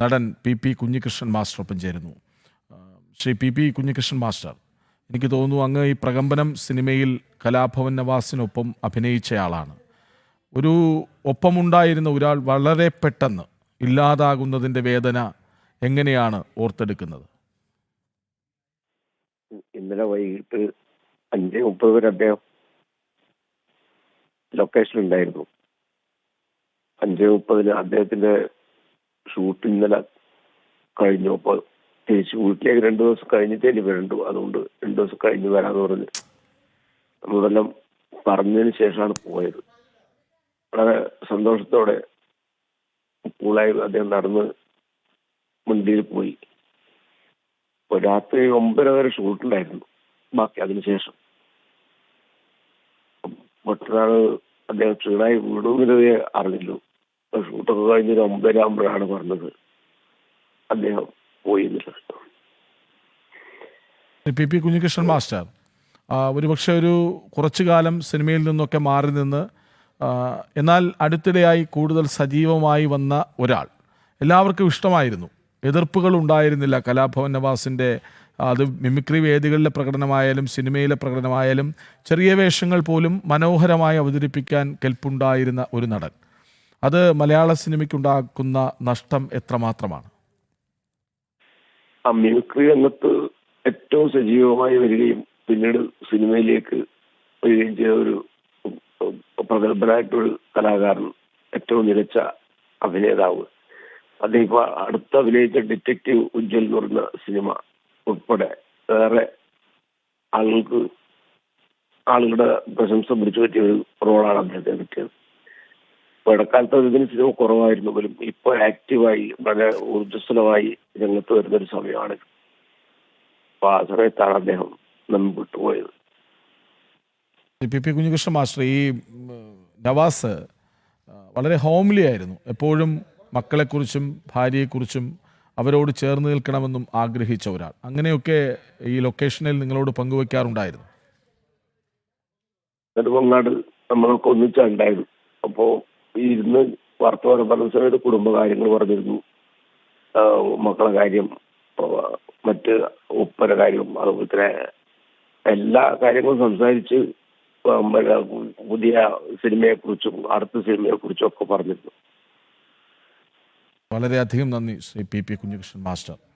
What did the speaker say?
നടൻ P P Kunhikrishnan master ഒപ്പം ചേരുന്നു Shri P P Kunhikrishnan master എനിക്ക് തോന്നുന്നു അങ്ങ് ഈ പ്രകമ്പനം സിനിമയിൽ കലാഭവൻ നവാസിനൊപ്പം അഭിനയിച്ചയാളാണ്. ഒരു ഒപ്പമുണ്ടായിരുന്ന ഒരാൾ വളരെ പെട്ടെന്ന് ഇല്ലാതാകുന്നതിന്റെ വേദന എങ്ങനെയാണ് ഓർത്തെടുക്കുന്നത്? ഇന്നലെ വൈകിട്ട് അഞ്ച് മുപ്പത് വരെ അദ്ദേഹം ലൊക്കേഷൻ ഉണ്ടായിരുന്നു അഞ്ച് മുപ്പതിന് അദ്ദേഹത്തിന്റെ ഷൂട്ട് ഇന്നലെ കഴിഞ്ഞു. അപ്പോൾ തിരിച്ചു വീട്ടിലേക്ക് രണ്ടു ദിവസം കഴിഞ്ഞിട്ട് ഇനി വരണ്ടു. അതുകൊണ്ട് രണ്ടു ദിവസം കഴിഞ്ഞ് വരാന്ന് പറഞ്ഞ് നമ്മളെല്ലാം പറഞ്ഞതിന് ശേഷമാണ് പോയത്. വളരെ സന്തോഷത്തോടെ കൂളായി അദ്ദേഹം നടന്ന് വണ്ടിയിൽ പോയി. രാത്രി ഒമ്പര വരെ ഷൂട്ടുണ്ടായിരുന്നു ബാക്കി അതിനുശേഷം മറ്റൊരാൾ അദ്ദേഹം ക്ഷീണായി വീടും ഇതേ ഷൂട്ടൊക്കെ കഴിഞ്ഞ് ഒരു ഒമ്പര പറഞ്ഞത്. അദ്ദേഹം പോയി പി പി കുഞ്ഞികൃഷ്ണൻ മാസ്റ്റർ ഒരുപക്ഷെ ഒരു കുറച്ചു കാലം സിനിമയിൽ നിന്നൊക്കെ മാറി നിന്ന് എന്നാൽ അടുത്തിടെയായി കൂടുതൽ സജീവമായി വന്ന ഒരാൾ. എല്ലാവർക്കും ഇഷ്ടമായിരുന്നു. എതിർപ്പുകൾ ഉണ്ടായിരുന്നില്ല. കലാഭവൻ നവാസിന്റെ അത് മിമിക്രി വേദികളിലെ പ്രകടനമായാലും സിനിമയിലെ പ്രകടനമായാലും ചെറിയ വേഷങ്ങൾ പോലും മനോഹരമായി അവതരിപ്പിക്കാൻ കെൽപ്പുണ്ടായിരുന്ന ഒരു നടൻ. അത് മലയാള സിനിമയ്ക്കുണ്ടാക്കുന്ന നഷ്ടം എത്രമാത്രമാണ്? ആ മിമിക്രി രംഗത്ത് ഏറ്റവും സജീവമായി വരികയും പിന്നീട് സിനിമയിലേക്ക് വരികയും ചെയ്ത ഒരു പ്രഗത്ഭനായിട്ടൊരു കലാകാരൻ ഏറ്റവും മികച്ച അഭിനേതാവ്. അദ്ദേഹം അടുത്ത അഭിനയിച്ച ഡിറ്റക്റ്റീവ് ഉജ്ജ്വൽ എന്ന് പറയുന്ന സിനിമ ഉൾപ്പെടെ വേറെ ആളുകൾക്ക് ആളുകളുടെ പ്രശംസ പിടിച്ചു പറ്റിയ ഒരു റോളാണ് അദ്ദേഹത്തെ കിട്ടിയത് ഇടക്കാലത്ത് ഇതിന് ചിലവ് കുറവായിരുന്നു. പോലും ഇപ്പൊ ആക്റ്റീവായി വളരെ ഊർജസ്വലമായി രംഗത്ത് വരുന്ന ഒരു സമയമാണ്. അപ്പൊ ആ സമയത്താണ് അദ്ദേഹം നമ്മൾ വിട്ടുപോയത്. പി പി കുഞ്ഞികൃഷ്ണ മാസ്റ്റർ ഈ നവാസ് വളരെ ഹോംലി ആയിരുന്നു. എപ്പോഴും മക്കളെക്കുറിച്ചും ഭാര്യയെക്കുറിച്ചും അവരോട് ചേർന്ന് നിൽക്കണമെന്നും ആഗ്രഹിച്ച ഒരാൾ. അങ്ങനെയൊക്കെ ഈ ലൊക്കേഷനിൽ നിങ്ങളോട് പങ്കുവെക്കാറുണ്ടായിരുന്നു? നെടുമങ്ങാട് നമ്മളൊക്കെ ഒന്നിച്ചുണ്ടായിരുന്നു അപ്പോ ഈ ഇരുന്ന് വർത്തമാനം പറഞ്ഞ സമയത്ത് കുടുംബകാര്യങ്ങൾ പറഞ്ഞിരുന്നു. മക്കളെ കാര്യം മറ്റ് ഉപ്പര കാര്യം അതുപോലെ തന്നെ എല്ലാ കാര്യങ്ങളും സംസാരിച്ച് പുതിയ സിനിമയെ കുറിച്ചും അടുത്ത സിനിമയെ കുറിച്ചും ഒക്കെ പറഞ്ഞിരുന്നു. വളരെയധികം നന്ദി Shri P P Kunhikrishnan master.